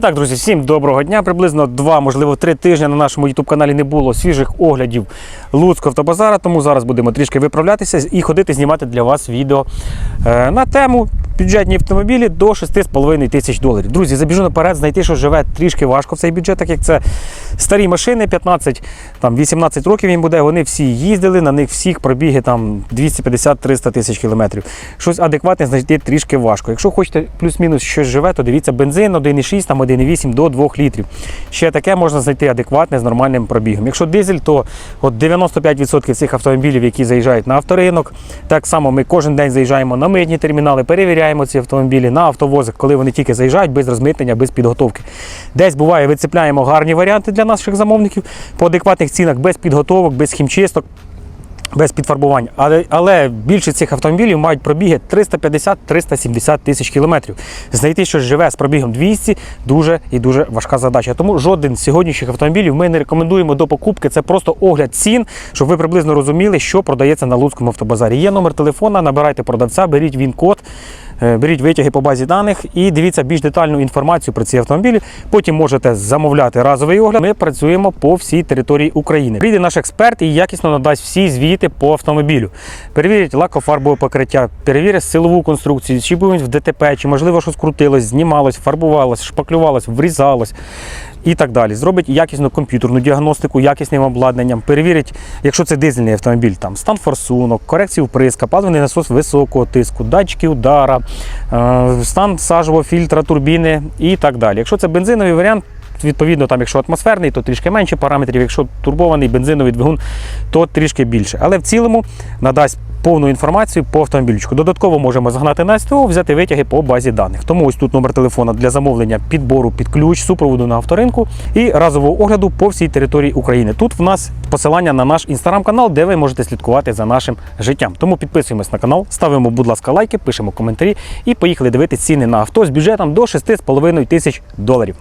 Так, друзі, всім доброго дня. Приблизно два, можливо, три тижні на нашому youtube каналі не було свіжих оглядів Луцького автобазара, тому зараз будемо трішки виправлятися і ходити знімати для вас відео е, на тему бюджетні автомобілі до 6,5 тисяч доларів. Друзі, забіжу наперед, знайти, що живе трішки важко в цей бюджет, так як це старі машини, 15-18 років їм буде. Вони всі їздили, на них всіх пробіги там 250-300 тисяч кілометрів. Щось адекватне знайти трішки важко. Якщо хочете плюс-мінус щось живе, то дивіться бензин 1,6, там 1,8 до 2 літрів. Ще таке можна знайти адекватне з нормальним пробігом. Якщо дизель, то от 95% цих автомобілів, які заїжджають на авторинок, так само ми кожен день заїжджаємо на митні термінали, перевіряємо ці автомобілі на автовозах, коли вони тільки заїжджають без розмитнення, без підготовки. Десь буває, вицепляємо гарні варіанти для наших замовників по адекватних цінах, без підготовок, без хімчисток. Без підфарбувань, але, але більшість цих автомобілів мають пробіги 350-370 тисяч кілометрів. Знайти щось живе з пробігом 200 дуже і дуже важка задача. Тому жоден з сьогоднішніх автомобілів ми не рекомендуємо до покупки. Це просто огляд цін, щоб ви приблизно розуміли, що продається на Луцькому автобазарі. Є номер телефона, набирайте продавця, беріть він код. Е, Беріть витяги по базі даних і дивіться більш детальну інформацію про ці автомобілі. Потім можете замовляти разовий огляд. Ми працюємо по всій території України. Прийде наш експерт і якісно надасть всі звіти по автомобілю. Перевірять лакофарбове покриття, перевірять силову конструкцію, чи був в ДТП, чи можливо щось крутилось, знімалось, фарбувалось, шпаклювалось, врізалось. І так далі. Зробить якісну комп'ютерну діагностику, якісним обладнанням, перевірить, якщо це дизельний автомобіль, там стан форсунок, корекцію вприска, паливний насос високого тиску, датчики удара, е, стан сажового фільтра, турбіни і так далі. Якщо це бензиновий варіант, відповідно, там, якщо атмосферний, то трішки менше параметрів, якщо турбований бензиновий двигун, то трішки більше. Але в цілому надасть повну інформацію по автомобільчику. Додатково можемо загнати на СТО, взяти витяги по базі даних. Тому ось тут номер телефона для замовлення підбору під ключ, супроводу на авторинку і разового огляду по всій території України. Тут в нас посилання на наш інстаграм-канал, де ви можете слідкувати за нашим життям. Тому підписуємось на канал, ставимо, будь ласка, лайки, пишемо коментарі і поїхали дивитися ціни на авто з бюджетом до 6,5 тисяч доларів.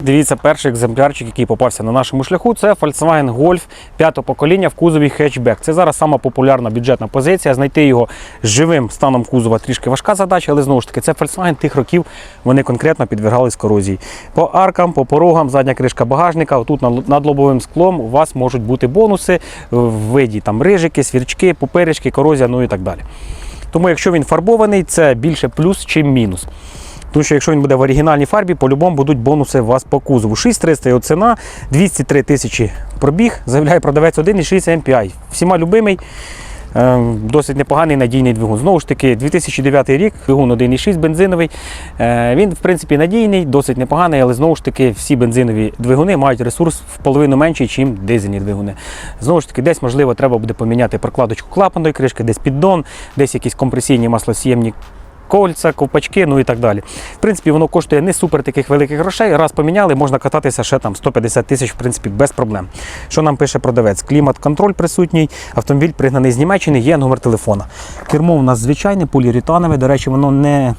Дивіться, перший екземплярчик, який попався на нашому шляху, це Volkswagen Golf п'ятого покоління в кузові хетчбек. Це зараз сама популярна бюджетна позиція. Знайти його живим станом кузова трішки важка задача, але знову ж таки, це Volkswagen тих років вони конкретно підвергались корозії. По аркам, по порогам, задня кришка багажника. Тут над лобовим склом у вас можуть бути бонуси в виді там рижики, свірчки, поперечки, корозія, ну і так далі. Тому, якщо він фарбований, це більше плюс, чим мінус. Тому що якщо він буде в оригінальній фарбі, по-любому будуть бонуси у вас по кузову. 6300 його ціна, 203 тисячі пробіг, заявляє продавець 1,6 MPI. Всіма любимий, е, досить непоганий надійний двигун. Знову ж таки, 2009 рік, двигун 1,6 бензиновий. Е, Він, в принципі, надійний, досить непоганий, але знову ж таки всі бензинові двигуни мають ресурс в половину менший, ніж дизельні двигуни. Знову ж таки, десь, можливо, треба буде поміняти прокладочку клапаної кришки, десь піддон, десь якісь компресійні маслос'ємні кольця, ковпачки, ну і так далі. В принципі, воно коштує не супер таких великих грошей. Раз поміняли, можна кататися ще там 150 тисяч, в принципі, без проблем. Що нам пише продавець? Клімат-контроль присутній, автомобіль пригнаний з Німеччини, є номер телефона. Кермо у нас звичайне, поліуретанове, до речі, воно не,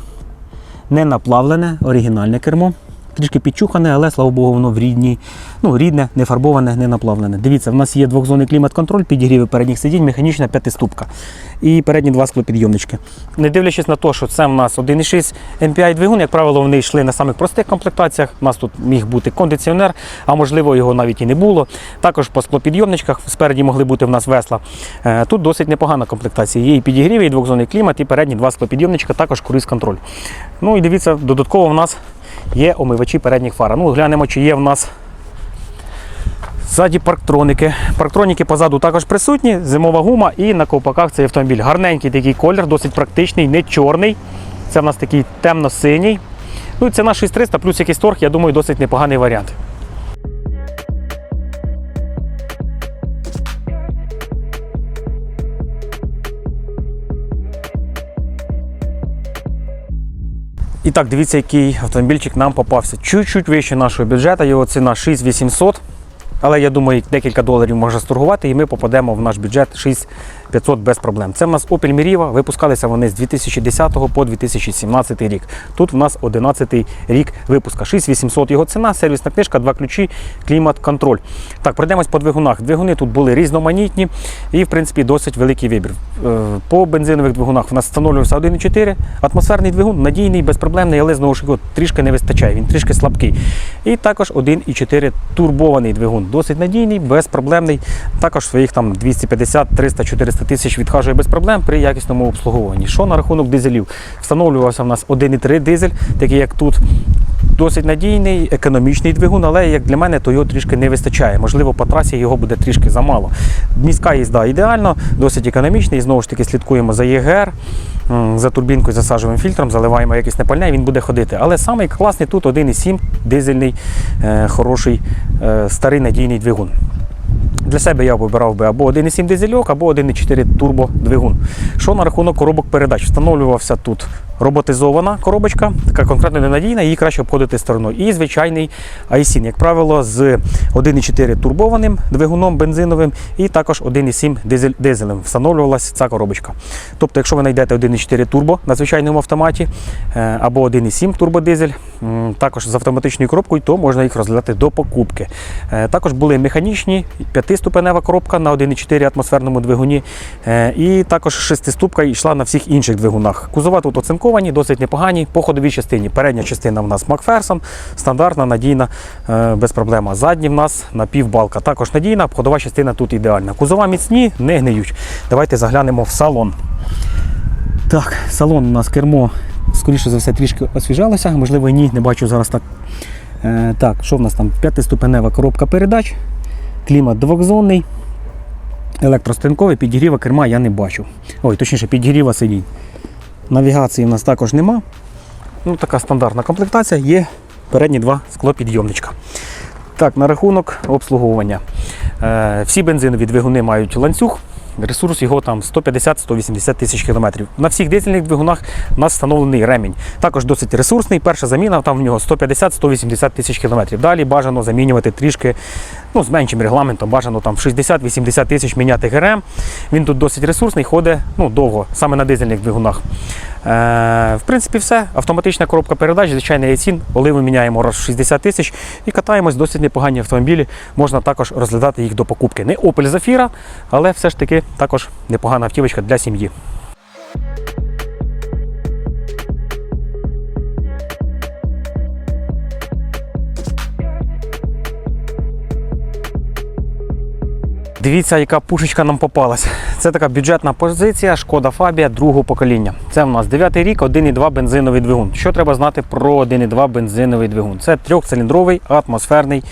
не наплавлене, оригінальне кермо. Трішки підчухане, але слава Богу, воно в рідній, ну, рідне, не фарбоване, не наплавлене. Дивіться, в нас є двохзонний клімат-контроль, підігріви передніх сидінь, механічна п'ятиступка і передні два склопідйомнички. Не дивлячись на те, що це в нас 1,6 MPI двигун, як правило, вони йшли на самих простих комплектаціях. У нас тут міг бути кондиціонер, а можливо його навіть і не було. Також по склопідйомничках спереді могли бути в нас весла. Е, Тут досить непогана комплектація. Є і підігріви, і двохзонний клімат, і передні два склопідйомничка, також круїз-контроль. Ну і дивіться, додатково в нас є омивачі передніх фар. Ну, глянемо, чи є в нас ззаді парктроники. Парктроніки позаду також присутні, зимова гума і на ковпаках цей автомобіль. Гарненький такий колір, досить практичний, не чорний. Це в нас такий темно-синій. Ну, і ціна 6300 плюс якийсь торг, я думаю, досить непоганий варіант. І так, дивіться, який автомобільчик нам попався. Чуть-чуть вище нашого бюджету, його ціна 6800. Але я думаю, декілька доларів можна сторгувати, і ми попадемо в наш бюджет 6500 без проблем. Це в нас Opel Meriva, випускалися вони з 2010 по 2017 рік. Тут в нас 11 рік випуска. 6800 його ціна, сервісна книжка, два ключі, клімат, контроль. Так, пройдемось по двигунах. Двигуни тут були різноманітні і, в принципі, досить великий вибір. Е, По бензинових двигунах в нас встановлювався 1,4 атмосферний двигун, надійний, безпроблемний, але знову ж трішки не вистачає, він трішки слабкий. І також 1,4 турбований двигун, досить надійний, безпроблемний. Також своїх там 250, 300, 400 тисяч відхажує без проблем при якісному обслуговуванні. Що на рахунок дизелів? Встановлювався в нас 1,3 дизель, такий як тут. Досить надійний, економічний двигун, але як для мене, то його трішки не вистачає. Можливо, по трасі його буде трішки замало. Міська їзда ідеально, досить економічний. Знову ж таки, слідкуємо за ЄГР, за турбінкою, засаджуємо фільтром, заливаємо якесь непальне, і він буде ходити. Але самий класний тут 1,7 дизельний, е, хороший, е, старий надійний двигун. Для себе я вибирав би або 1,7 дизельок, або 1,4 турбодвигун. Що на рахунок коробок передач? Встановлювався тут роботизована коробочка, така конкретно ненадійна, її краще обходити стороною. І звичайний айсін, як правило, з 1,4 турбованим двигуном бензиновим і також 1,7 дизелем встановлювалася ця коробочка. Тобто, якщо ви знайдете 1,4 турбо на звичайному автоматі е, або 1,7 турбодизель, також з автоматичною коробкою, то можна їх розглядати до покупки. Е, Також були механічні, п'ятиступенева коробка на 1,4 атмосферному двигуні. е, І також шестиступка йшла на всіх інших двигунах. Кузова тут оцинковані, досить непогані. По ходовій частині. Передня частина в нас Макферсон, стандартна, надійна, е, без проблем. Задні в нас напівбалка. Також надійна, ходова частина тут ідеальна. Кузова міцні, не гниють. Давайте заглянемо в салон. Так, салон у нас кермо, скоріше за все, трішки освіжалося, можливо, ні, не бачу зараз так. Е, так, що в нас там? П'ятиступенева коробка передач, клімат двохзонний, електростинковий, підігріва керма я не бачу. Ой, точніше, підігріва сидінь. Навігації в нас також нема. Ну, така стандартна комплектація, є передні два склопідйомничка. Так, на рахунок обслуговування. Е, всі бензинові двигуни мають ланцюг. Ресурс його там 150-180 тисяч кілометрів. На всіх дизельних двигунах у нас встановлений ремінь. Також досить ресурсний. Перша заміна там в нього 150-180 тисяч кілометрів. Далі бажано замінювати трішки ну, з меншим регламентом, бажано там 60-80 тисяч міняти ГРМ. Він тут досить ресурсний, ходить ну, довго, саме на дизельних двигунах. Е, в принципі, все. Автоматична коробка передач, звичайний яйцін, оливи міняємо раз в 60 тисяч і катаємось досить непогані автомобілі. Можна також розглядати їх до покупки. Не Opel Zafira, але все ж таки також непогана автівочка для сім'ї. Дивіться, яка пушечка нам попалась. Це така бюджетна позиція Шкода Фабія другого покоління. Це в нас 9 рік, 1,2 бензиновий двигун. Що треба знати про 1,2 бензиновий двигун? Це трьохциліндровий атмосферний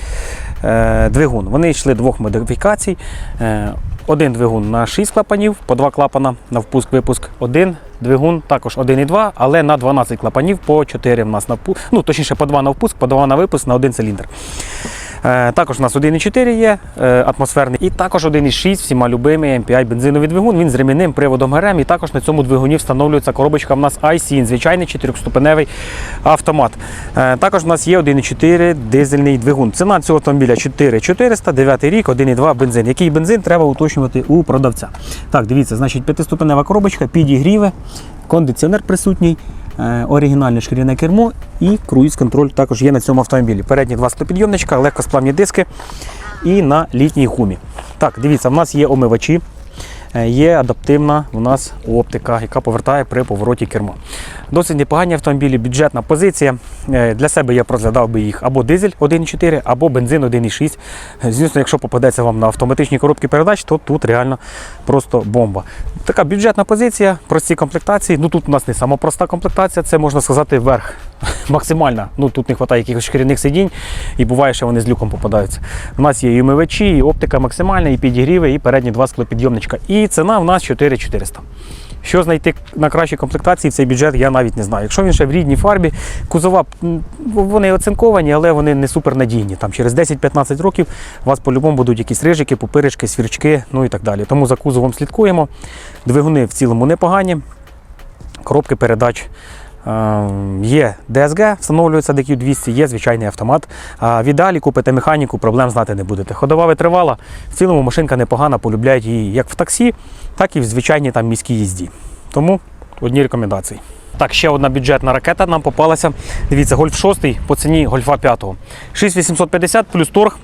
е, двигун. Вони йшли двох модифікацій. Е, один двигун на 6 клапанів, по 2 клапана на впуск-випуск. Один двигун також 1,2, але на 12 клапанів, по 4 в нас на впуск. Ну, точніше, по 2 на впуск, по 2 на випуск на один циліндр. Е, Також у нас 1,4 є е, атмосферний, і також 1,6 всіма любимий MPI бензиновий двигун. Він з ремінним приводом ГРМ. І також на цьому двигуні встановлюється коробочка в нас iSyn, звичайний 4-ступеневий автомат. Е, Також у нас є 1,4 дизельний двигун. Ціна цього автомобіля 4400, 9 рік, 1,2 бензин. Який бензин треба уточнювати у продавця. Так, дивіться, значить, п'ятиступенева коробочка, підігріви, кондиціонер присутній. Е, оригінальне шкіряне кермо і круїз-контроль також є на цьому автомобілі. Передні два стопідйомничка, легкосплавні диски і на літній гумі. Так, дивіться, в нас є омивачі, є адаптивна у нас оптика, яка повертає при повороті керма. Досить непогані автомобілі, бюджетна позиція. Е, Для себе я розглядав би їх або дизель 1,4, або бензин 1,6. Е, Звісно, якщо попадеться вам на автоматичні коробки передач, то тут реально просто бомба. Така бюджетна позиція, прості комплектації. Ну тут у нас не сама проста комплектація, це можна сказати верх. Максимальна. Ну тут не вистачає якихось шкіряних сидінь, і буває, що вони з люком попадаються. У нас є і омивачі, і оптика максимальна, і підігріви, і передні два склопідйомничка. І ціна в нас 4400. Що знайти на кращій комплектації в цей бюджет, я навіть не знаю. Якщо він ще в рідній фарбі, кузова вони оцинковані, але вони не супернадійні. Там через 10-15 років у вас по-любому будуть якісь рижики, пупиришки, свірчки, ну і так далі. Тому за кузовом слідкуємо. Двигуни в цілому непогані. Коробки передач Є DSG, встановлюється DQ200, є звичайний автомат. А в купите механіку, проблем знати не будете. Ходова витривала. В цілому машинка непогана, полюбляють її як в таксі, так і в звичайній там міській їзді. Тому одні рекомендації. Так, ще одна бюджетна ракета нам попалася. Дивіться, гольф 6 по ціні гольфа 5. 6850 плюс торг.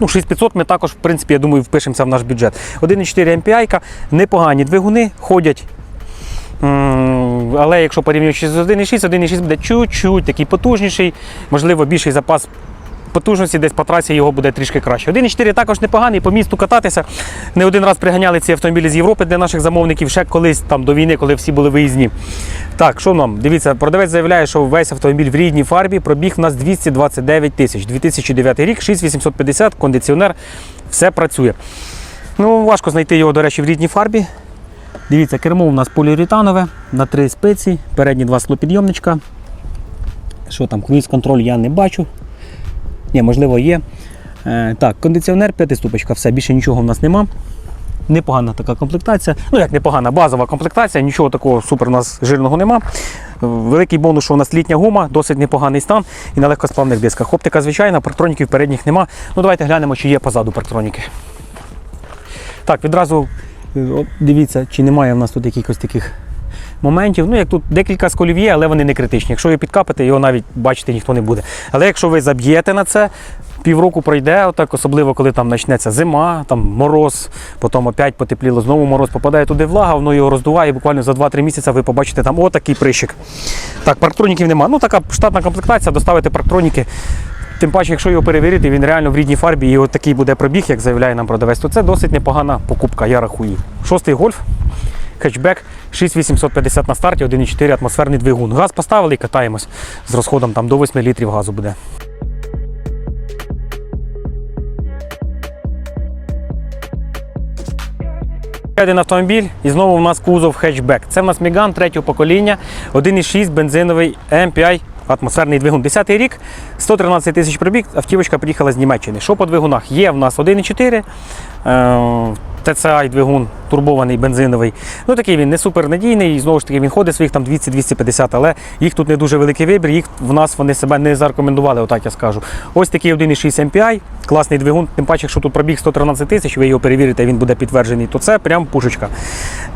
Ну, 6500 ми також, в принципі, я думаю, впишемося в наш бюджет. 1,4 MPI, непогані двигуни, ходять. Але якщо порівнюючи з 1,6, 1,6 буде чуть-чуть такий потужніший, можливо, більший запас потужності, десь по трасі його буде трішки краще. 1,4 також непоганий, по місту кататися. Не один раз приганяли ці автомобілі з Європи для наших замовників, ще колись там до війни, коли всі були виїзні. Так, що нам? Дивіться, продавець заявляє, що весь автомобіль в рідній фарбі, пробіг у нас 229 тисяч. 2009 рік, 6850, кондиціонер, все працює. Ну, важко знайти його, до речі, в рідній фарбі. Дивіться, кермо у нас поліуретанове на три спиці, передні два склопідйомничка. Що там, круїз-контроль я не бачу. Ні, можливо, є. Е, так, кондиціонер, п'ятиступочка, все, більше нічого в нас нема. Непогана така комплектація. Ну, як непогана, базова комплектація, нічого такого супер у нас жирного нема. Великий бонус, що у нас літня гума, досить непоганий стан і на легкосплавних дисках. Оптика звичайна, парктроніків передніх нема. Ну, давайте глянемо, чи є позаду парктроніки. Так, відразу от дивіться, чи немає в нас тут якихось таких моментів. Ну, як тут декілька сколів є, але вони не критичні. Якщо ви підкапите, його навіть бачити ніхто не буде. Але якщо ви заб'єте на це, півроку пройде, отак, особливо коли там почнеться зима, там мороз, потім опять потепліло, знову мороз попадає туди влага, воно його роздуває. і Буквально за 2-3 місяці ви побачите там отакий прищик. Так, парктроніків нема. Ну, така штатна комплектація, доставити парктроніки. Тим паче, якщо його перевірити, він реально в рідній фарбі і от такий буде пробіг, як заявляє нам продавець, то це досить непогана покупка, я рахую. Шостий гольф, хетчбек, 6850 на старті, 1,4 атмосферний двигун. Газ поставили і катаємось з розходом там, до 8 літрів газу буде. Один автомобіль і знову у нас кузов хетчбек. Це в нас Міган третього покоління, 1,6 бензиновий MPI атмосферний двигун. 10-й рік, 113 тисяч пробіг, автівочка приїхала з Німеччини. Що по двигунах? Є в нас 1,4 е, TCI двигун турбований бензиновий. Ну такий він не супернадійний, і знову ж таки він ходить своїх там 200-250, але їх тут не дуже великий вибір, їх в нас вони себе не зарекомендували, отак я скажу. Ось такий 1,6 MPI, класний двигун, тим паче, якщо тут пробіг 113 тисяч, ви його перевірите, він буде підтверджений, то це прям пушечка.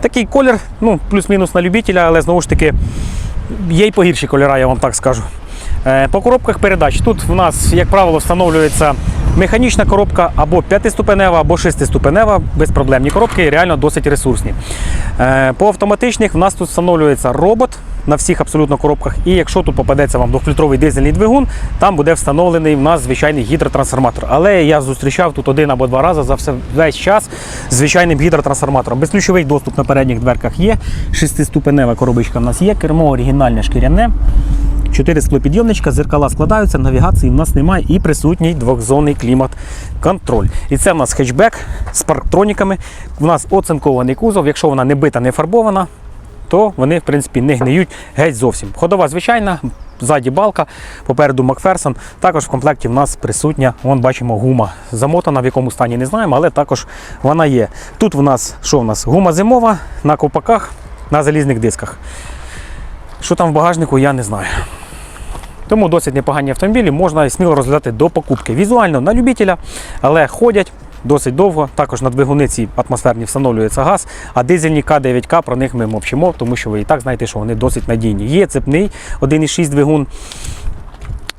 Такий колір, ну, плюс-мінус на любителя, але знову ж таки є й погірші кольори, я вам так скажу. Е, По коробках передач тут в нас, як правило, встановлюється механічна коробка або п'ятиступенева, або 6-ступенева, безпроблемні коробки, реально досить ресурсні. Е, По автоматичних в нас тут встановлюється робот на всіх абсолютно коробках. І якщо тут попадеться вам двохлітровий дизельний двигун, там буде встановлений в нас звичайний гідротрансформатор. Але я зустрічав тут один або два рази за все весь час з звичайним гідротрансформатором. Безключовий доступ на передніх дверках є. Шестиступенева коробочка в нас є, кермо оригінальне шкіряне. Чотири склопідйомничка, зеркала складаються, навігації в нас немає і присутній двохзонний клімат-контроль. І це в нас хетчбек з парктроніками. У нас оцинкований кузов. Якщо вона не бита, не фарбована, то вони в принципі не гниють геть зовсім. Ходова звичайна, ззаді балка, попереду Макферсон. Також в комплекті в нас присутня, вон бачимо, гума. Замотана, в якому стані не знаємо, але також вона є. Тут в нас що в нас? Гума зимова на ковпаках, на залізних дисках. Що там в багажнику, я не знаю. Тому досить непогані автомобілі можна сміло розглядати до покупки. Візуально на любителя, але ходять досить довго. Також на двигуни ці атмосферні встановлюється газ, а дизельні К9К про них ми мовчимо, тому що ви і так знаєте, що вони досить надійні. Є цепний 1,6 двигун.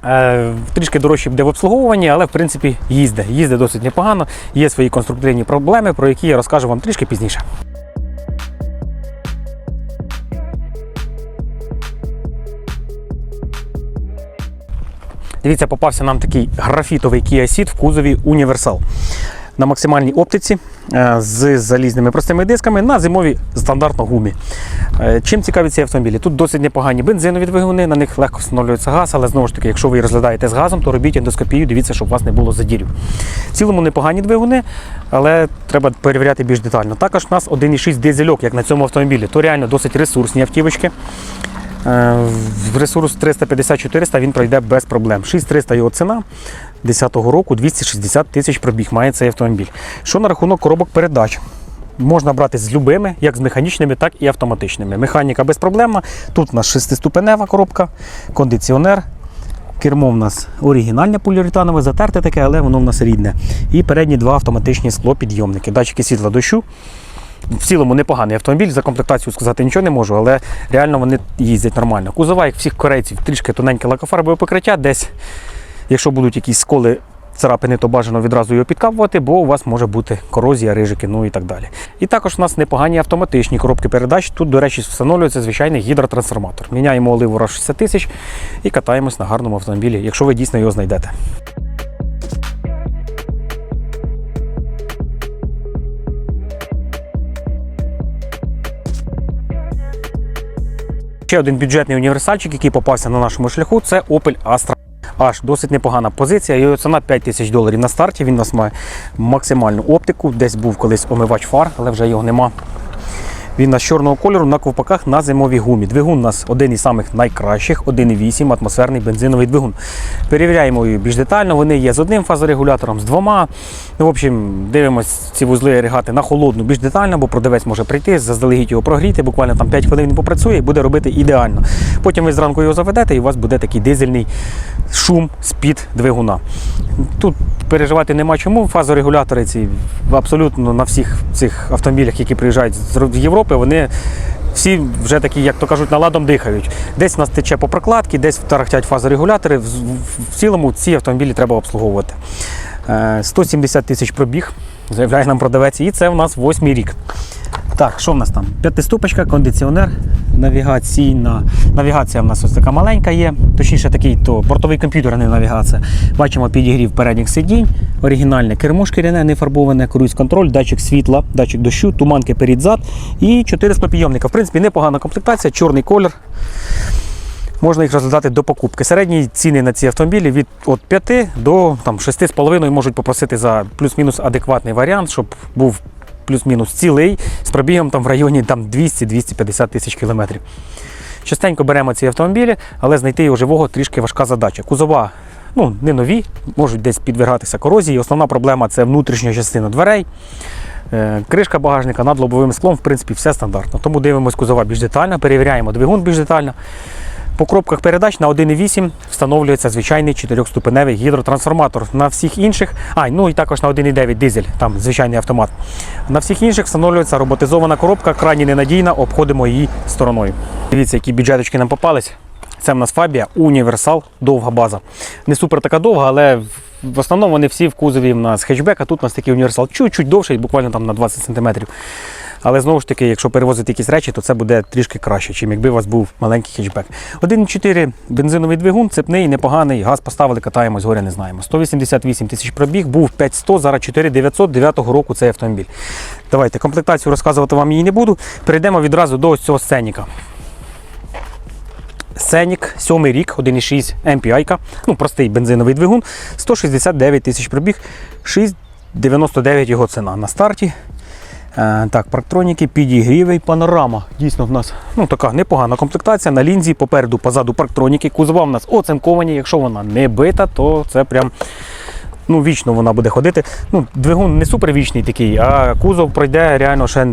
Е, Трішки дорожче буде в обслуговуванні, але в принципі їздить. Їздить досить непогано. Є свої конструктивні проблеми, про які я розкажу вам трішки пізніше. Дивіться, попався нам такий графітовий Kia Ceed в кузові Універсал. На максимальній оптиці е, з залізними простими дисками на зимовій стандартно гумі. Е, Чим цікаві ці автомобілі? Тут досить непогані бензинові двигуни, на них легко встановлюється газ, але знову ж таки, якщо ви розглядаєте з газом, то робіть ендоскопію, дивіться, щоб у вас не було задірів. В цілому непогані двигуни, але треба перевіряти більш детально. Також у нас 1,6 дизельок, як на цьому автомобілі. То реально досить ресурсні автівочки. Е, В ресурс 350-400 він пройде без проблем. 6300 його ціна 10-го року 260 тисяч пробіг має цей автомобіль. Що на рахунок коробок передач? Можна брати з любими, як з механічними, так і автоматичними. Механіка безпроблемна. Тут у нас шестиступенева коробка, кондиціонер. Кермо в нас оригінальне поліуретанове, затерте таке, але воно в нас рідне. І передні два автоматичні склопідйомники. Датчики світла дощу. В цілому непоганий автомобіль, за комплектацію сказати нічого не можу, але реально вони їздять нормально. Кузова, як всіх корейців, трішки тоненьке лакофарбове покриття, десь, якщо будуть якісь сколи, царапини, то бажано відразу його підкапувати, бо у вас може бути корозія, рижики, ну і так далі. І також у нас непогані автоматичні коробки передач. Тут, до речі, встановлюється звичайний гідротрансформатор. Міняємо оливу раз 60 тисяч і катаємось на гарному автомобілі, якщо ви дійсно його знайдете. Ще один бюджетний універсальчик, який попався на нашому шляху, це Opel Astra. Аж досить непогана позиція. Його ціна 5 тисяч доларів на старті. Він у нас має максимальну оптику. Десь був колись омивач фар, але вже його нема. Він у нас чорного кольору на ковпаках на зимовій гумі. Двигун у нас один із самих найкращих, 1,8 атмосферний бензиновий двигун. Перевіряємо її більш детально. Вони є з одним фазорегулятором, з двома. Ну, в общем, дивимося ці вузли регати на холодну більш детально, бо продавець може прийти, заздалегідь його прогріти, буквально там 5 хвилин він попрацює і буде робити ідеально. Потім ви зранку його заведете і у вас буде такий дизельний шум з-під двигуна. Тут переживати нема чому. Фазорегулятори ці абсолютно на всіх цих автомобілях, які приїжджають з Європи, вони всі вже такі, як то кажуть, наладом дихають. Десь у нас тече по прокладці, десь тарахтять фазорегулятори. В, в- в цілому ці автомобілі треба обслуговувати. Е, 170 тисяч пробіг, заявляє нам продавець, і це у нас восьмий рік. Так, що в нас там? П'ятиступочка, кондиціонер, навігаційна. Навігація в нас ось така маленька є, точніше такий то бортовий комп'ютер, а не навігація. Бачимо підігрів передніх сидінь, оригінальне кермо шкіряне, не фарбоване, круїз-контроль, датчик світла, датчик дощу, туманки перед-зад і 4 склопідйомника. В принципі, непогана комплектація, чорний колір. Можна їх розглядати до покупки. Середні ціни на ці автомобілі від от 5 до там, 6,5 можуть попросити за плюс-мінус адекватний варіант, щоб був плюс-мінус цілий з пробігом там, в районі там, 200-250 тисяч кілометрів. Частенько беремо ці автомобілі, але знайти його живого трішки важка задача. Кузова ну, не нові, можуть десь підвергатися корозії. Основна проблема це внутрішня частина дверей. Е, Кришка багажника над лобовим склом, в принципі, все стандартно. Тому дивимось кузова більш детально, перевіряємо двигун більш детально. По коробках передач на 1,8 встановлюється звичайний 4-ступеневий гідротрансформатор. На всіх інших, а ну і також на 1,9 дизель, там звичайний автомат. На всіх інших встановлюється роботизована коробка, крайні ненадійна, обходимо її стороною. Дивіться, які бюджеточки нам попались. Це в нас Фабія Універсал, довга база. Не супер така довга, але в основному вони всі в кузові в нас хетчбек, а тут у нас такий універсал чуть-чуть довший, буквально там на 20 см. Але знову ж таки, якщо перевозити якісь речі, то це буде трішки краще, чим якби у вас був маленький хетчбек. 1,4 бензиновий двигун, цепний, непоганий, газ поставили, катаємось, горя не знаємо. 188 тисяч пробіг, був 5100, зараз 4900 9 року цей автомобіль. Давайте комплектацію розказувати вам її не буду. Перейдемо відразу до ось цього сценіка. Сценік, 7 рік, 1,6 MPI, ну простий бензиновий двигун, 169 тисяч пробіг, 6,99 його ціна на старті. Е, так, парктроніки, підігрівий, панорама. Дійсно, в нас ну, така непогана комплектація. На лінзі, попереду, позаду парктроніки. Кузова в нас оцинковані. Якщо вона не бита, то це прям ну, вічно вона буде ходити. Ну, Двигун не супервічний такий, а кузов пройде реально ще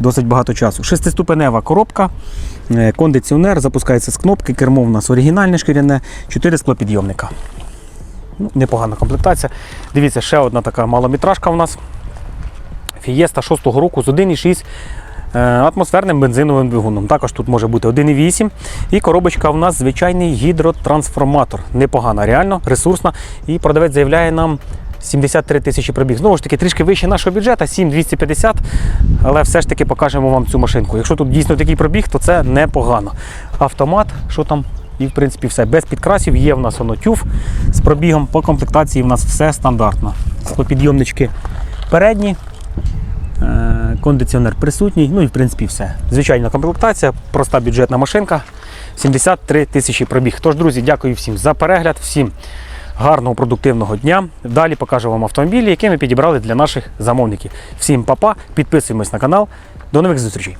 досить багато часу. Шестиступенева коробка, е, кондиціонер, запускається з кнопки, кермо в нас оригінальне шкіряне, 4 склопідйомника. Ну, непогана комплектація. Дивіться, ще одна така малометражка в нас. Фієста 6-го року з 1,6 е, атмосферним бензиновим двигуном. Також тут може бути 1,8. І коробочка в нас звичайний гідротрансформатор. Непогана, реально, ресурсна. І продавець заявляє нам 73 тисячі пробіг. Знову ж таки, трішки вище нашого бюджету, 7,250. Але все ж таки покажемо вам цю машинку. Якщо тут дійсно такий пробіг, то це непогано. Автомат, що там? І в принципі все. Без підкрасів є в нас воно тюф з пробігом. По комплектації в нас все стандартно. Склопідйомнички передні, Е, кондиціонер присутній, ну і в принципі все. Звичайна комплектація, проста бюджетна машинка, 73 тисячі пробіг. Тож, друзі, дякую всім за перегляд, всім гарного продуктивного дня. Далі покажу вам автомобілі, які ми підібрали для наших замовників. Всім па-па, підписуємось на канал. До нових зустрічей.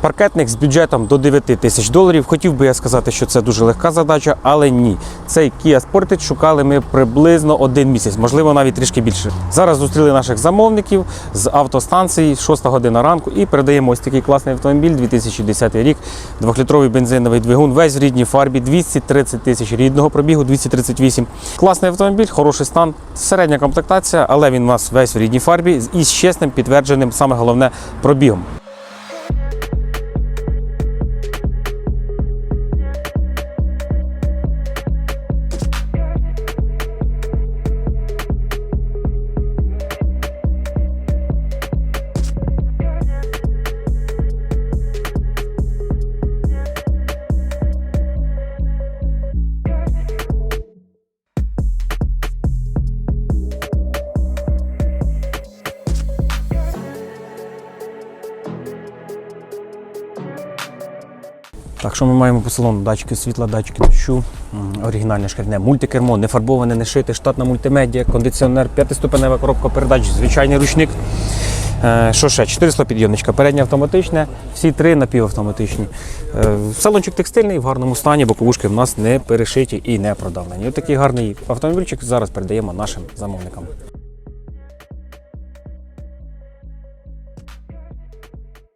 Паркетник з бюджетом до 9 тисяч доларів. Хотів би я сказати, що це дуже легка задача, але ні. Цей Kia Sportage шукали ми приблизно один місяць, можливо, навіть трішки більше. Зараз зустріли наших замовників з автостанції 6 година ранку і передаємо ось такий класний автомобіль 2010 рік, двохлітровий бензиновий двигун, весь в рідній фарбі, 230 тисяч рідного пробігу, 238. Класний автомобіль, хороший стан, середня комплектація, але він у нас весь в рідній фарбі і з чесним підтвердженим, саме головне, пробігом. Так, що ми маємо по салону? Датчики світла, датчики дощу, оригінальне шкірне мультикермо, не фарбоване, не шите, штатна мультимедіа, кондиціонер, п'ятиступенева коробка передач, звичайний ручник. Е, Що ще? Чотири склопідйомничка, переднє автоматичне, всі три напівавтоматичні. Е, Салончик текстильний, в гарному стані, боковушки в нас не перешиті і не продавлені. Ось такий гарний автомобільчик зараз передаємо нашим замовникам.